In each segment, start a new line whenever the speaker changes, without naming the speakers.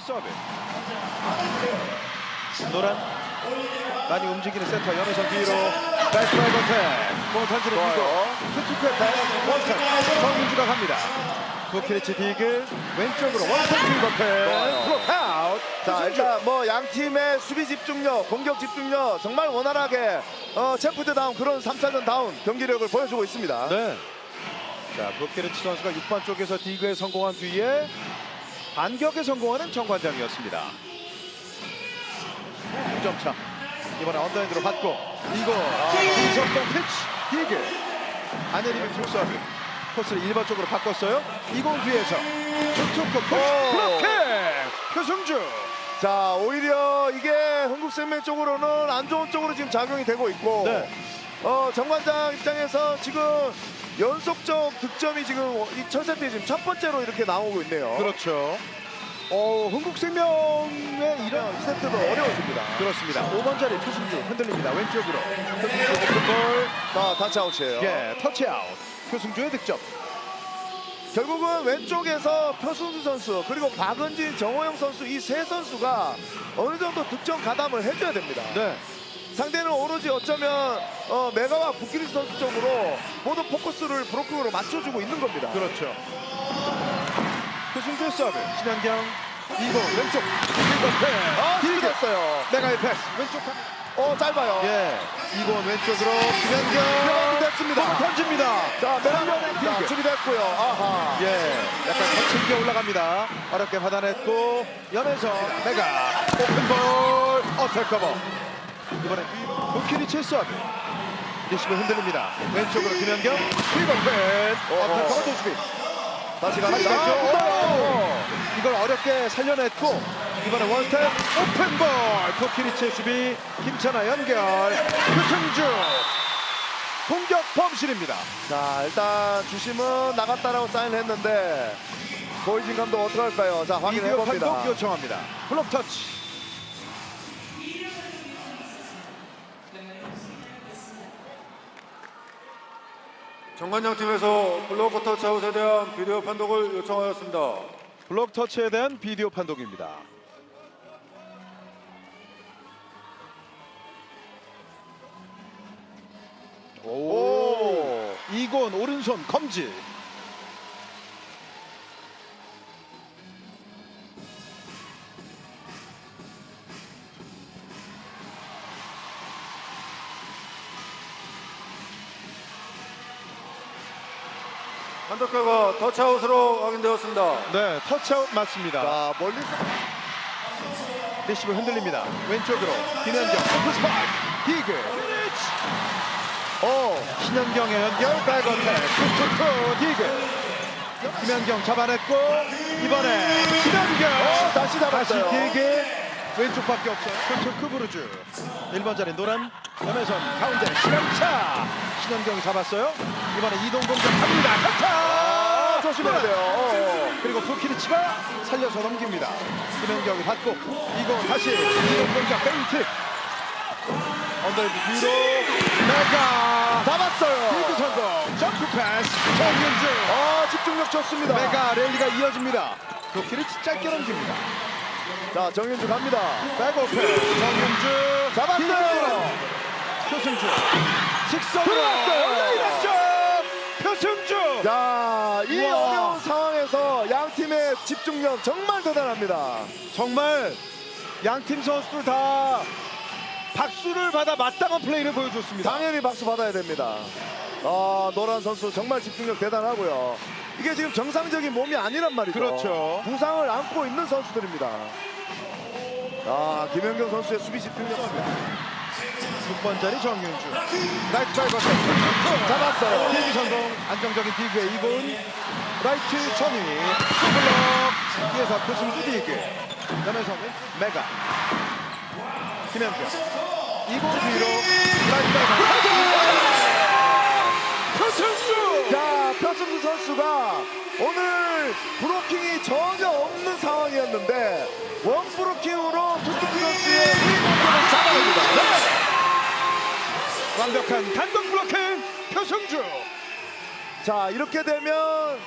서브. 노란 많이 움직이는 센터 연호선 뒤로 나이스 라이브 어택 공 던지는. 뒤로 투투패 패스 원턴 정윤주가 갑니다 도키리치 디글 왼쪽으로 킥버패
좋아요.
블록아웃
자 일단 뭐 양 팀의 수비 집중력, 공격 집중력 정말 원활하게 어, 챔프드 다운 그런 3차전 다운 경기력을 보여주고 있습니다.
네. 자, 브로케르치 선수가 6번 쪽에서 디그에 성공한 뒤에 반격에 성공하는 정관장이었습니다. 2점 차. 이번에 언더핸드로 받고 이거 이성동 피치 디그 안내리면 풀서브 코스를 1번 쪽으로 바꿨어요. 이공 뒤에서 툭툭
오.
블로킹 표승주
자 오히려 이게 흥국생명 쪽으로는 안 좋은 쪽으로 지금 작용이 되고 있고
네.
어, 정관장 입장에서 지금 연속적 득점이 지금 이첫 세트 지금 첫 번째로 이렇게 나오고 있네요.
그렇죠. 어, 흥국생명의 이런
2세트도 어려워집니다.
그렇습니다. 5번 자리 표승주 흔들립니다. 왼쪽으로 표승주 오픈볼
자, 타치아웃이에요.
예, 터치아웃. 표승주의 득점.
결국은 왼쪽에서 표순수 선수 그리고 박은진, 정호영 선수 이 세 선수가 어느 정도 득점 가담을 해줘야 됩니다.
네.
상대는 오로지 어쩌면 어, 메가와 부키리 선수 쪽으로 모든 포커스를 브로킹으로 맞춰주고 있는 겁니다.
그렇죠. 표승주의 서브. 신현경. 이거 왼쪽.
아,
딜게.
찔렸어요.
메가의 패스. 왼쪽. 한-
어, 짧아요.
예. 이건 왼쪽으로 신현경.
됐습니다.
공을 던집니다.
자, 메가
딜게.
자, 준비됐고요. 아하.
예. 약간 거칠게 올라갑니다. 어렵게 받아냈고 연에서 메가 오픈볼 어택 커버. 이번엔 부키리치의 서브. 리시브 흔들립니다. 왼쪽으로 김현경. 어택 커버 도수비.
다시. 오!
이걸 어렵게 살려냈고 이번에 원스텝 오픈볼 코키리치의 수비 김찬아 연결 표승주 공격 범실입니다
자, 일단 주심은 나갔다라고 사인했는데 고이진 감독 어떻게 할까요? 자, 확인해
비디오
봅니다.
판독 요청합니다 블록 터치
정관장 팀에서 블로커 터치 아웃에 대한 비디오 판독을 요청하였습니다.
블록 터치에 대한 비디오 판독입니다. 오. 이곤 오른손 검지
판독 결과 터치아웃으로 확인되었습니다.
네 터치아웃 맞습니다
자, 멀리서
리시브 흔들립니다. 왼쪽으로 김현경 오픈 스파이크 디그 어 신현경의 연결 백어택 툭툭툭 디그 김현경 잡아냈고 이번에 신현경
어, 다시
다시
잡았어요.
디그 왼쪽밖에 없어요. 툭툭 크브루즈 1번 자리 노란 염혜선 가운데 시간차 신현경이 잡았어요. 이번에 이동 공격 갑니다. 강타
아, 조심해야 돼요. 어, 어.
그리고 부키리치가 살려서 넘깁니다. 김현경이 받고 이거 다시 이동 공격 페인트 언더헤드 뒤로 메가
잡았어요.
디그 성공 점프 패스 정윤주
아, 집중력 좋습니다.
메가 랠리가 이어집니다. 부키리치 짧게 넘깁니다.
자, 정윤주 갑니다.
백오페 정윤주
잡았어요.
표승주 직선으로. 올라이랬죠 표승주
자, 이
우와.
어려운 상황에서 양 팀의 집중력 정말 대단합니다.
정말 양 팀 선수들 다 박수를 받아 마땅한 플레이를 보여줬습니다.
당연히 박수 받아야 됩니다. 아, 노란 선수 정말 집중력 대단하고요. 이게 지금 정상적인 몸이 아니란 말이죠.
그렇죠.
부상을 안고 있는 선수들입니다. 아, 김현경 선수의 수비 집중력
6번 자리 정윤주 라이트 드라이버
잡았어요.
디그 성공 안정적인 디그의 2분 라이트 전위 블록 뒤에서 표승주 디그 연에서는 메가 김현경 2분 뒤로 라이트 드라이버 표승주
자, 표승준 선수가 오늘 브로킹이 전혀 없는 상황이었는데 원 브로킹으로 표승준 선수의 이 공격을 잡아냅니다. 네!
완벽한 단독 브로킹 표승주.
자 이렇게 되면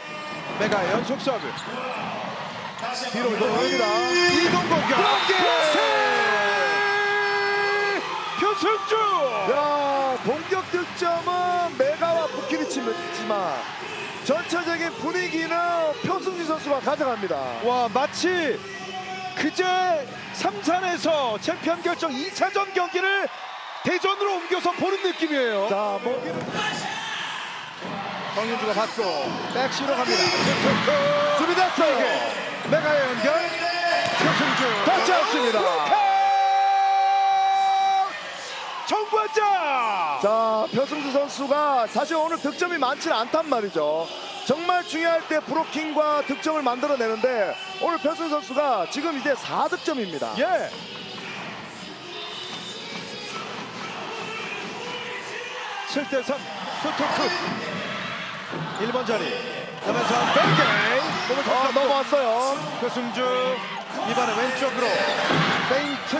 메가 연속 서브.
뒤로 이동합니다. 이동 공격. 표승주. 야 공격 득점은 메가와 부키리치지만 전체적인 분위기는 표승지 선수가 가져갑니다.
와 마치 그제 삼산에서 챔피언 결정 2차전 경기를 대전으로 옮겨서 보는 느낌이에요.
자, 뭐
정윤주가 받고 백시로 갑니다.
준비됐어요.
메가의 연결 표승주
터치 없습니다. 표승주 선수가 사실 오늘 득점이 많지는 않단 말이죠. 정말 중요할 때 브로킹과 득점을 만들어내는데 오늘 표승주 선수가 지금 이제 4득점입니다.
예. 칠대 3 투투투 1번 자리 뱅게임 몸을
아,
더
넘어왔어요.
표승주 이번에 왼쪽으로 페인트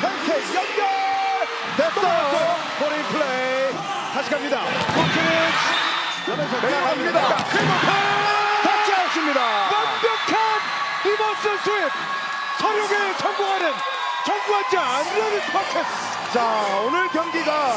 팬케이크 연결
됐어요.
포린 플레이 다시 갑니다 코키니치 하면서
내려갑니다.
그리고
터치 아웃입니다.
완벽한 리버스 스윕 서륙에 성공하는 정관장 레드 스파크스
자, 오늘 경기가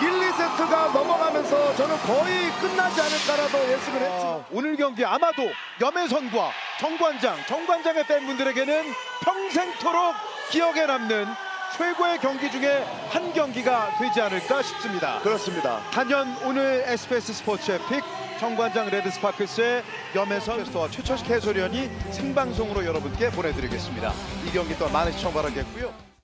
1, 2세트가 넘어가면서 저는 거의 끝나지 않을까라도 예측을 했지.
어, 오늘 경기 아마도 염혜선과 정관장, 정관장의 팬분들에게는 평생토록 기억에 남는 최고의 경기 중에 한 경기가 되지 않을까 싶습니다.
그렇습니다.
단연 오늘 SBS 스포츠의 픽 정관장 레드 스파크스의 염혜선 캐스터와 최철식 해설위원이 생방송으로 여러분께 보내드리겠습니다. 이 경기 또한 많은 시청 바라겠고요.